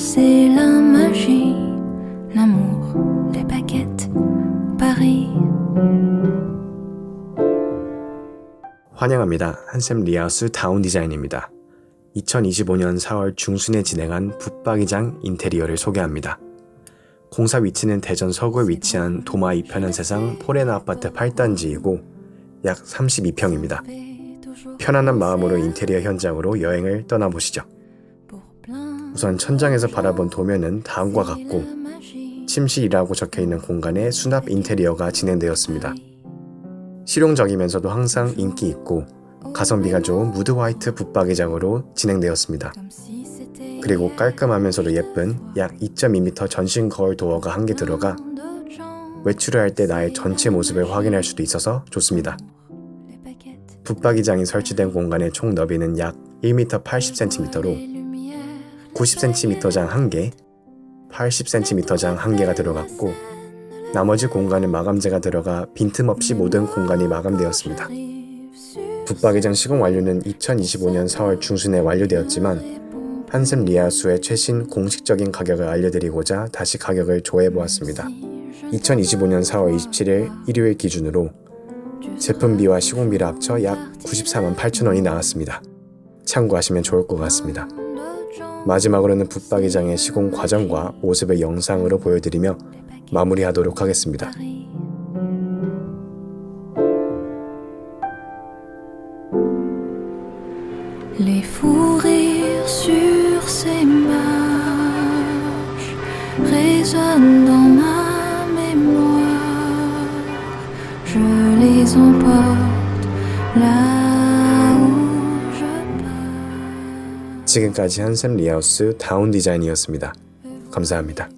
c'est la magie, l'amour, les baguettes, Paris. 환영합니다. 한샘 리하우스 다운 디자인입니다. 2025년 4월 중순에 진행한 붙박이장 인테리어를 소개합니다. 공사 위치는 대전 서구에 위치한 도마 2편한 세상 포레나 아파트 8단지이고 약 32평입니다. 편안한 마음으로 인테리어 현장으로 여행을 떠나보시죠. 우선 천장에서 바라본 도면은 다음과 같고 침실이라고 적혀 있는 공간에 수납 인테리어가 진행되었습니다. 실용적이면서도 항상 인기 있고 가성비가 좋은 무드 화이트 붙박이장으로 진행되었습니다. 그리고 깔끔하면서도 예쁜 약 2.2m 전신 거울 도어가 한 개 들어가 외출을 할 때 나의 전체 모습을 확인할 수도 있어서 좋습니다. 붙박이장이 설치된 공간의 총 너비는 약 1m 80cm로 90cm장 1개, 80cm장 1개가 들어갔고 나머지 공간은 마감재가 들어가 빈틈없이 모든 공간이 마감되었습니다. 붙박이장 시공 완료는 2025년 4월 중순에 완료되었지만 한샘 리아수의 최신 공식적인 가격을 알려드리고자 다시 가격을 조회해보았습니다. 2025년 4월 27일 일요일 기준으로 제품비와 시공비를 합쳐 약 94만 8천 원이 나왔습니다. 참고하시면 좋을 것 같습니다. 마지막으로는 붙박이장의 시공 과정과 모습을 영상으로 보여드리며 마무리하도록 하겠습니다. 지금까지 한샘 리하우스 다운 디자인이었습니다. 감사합니다.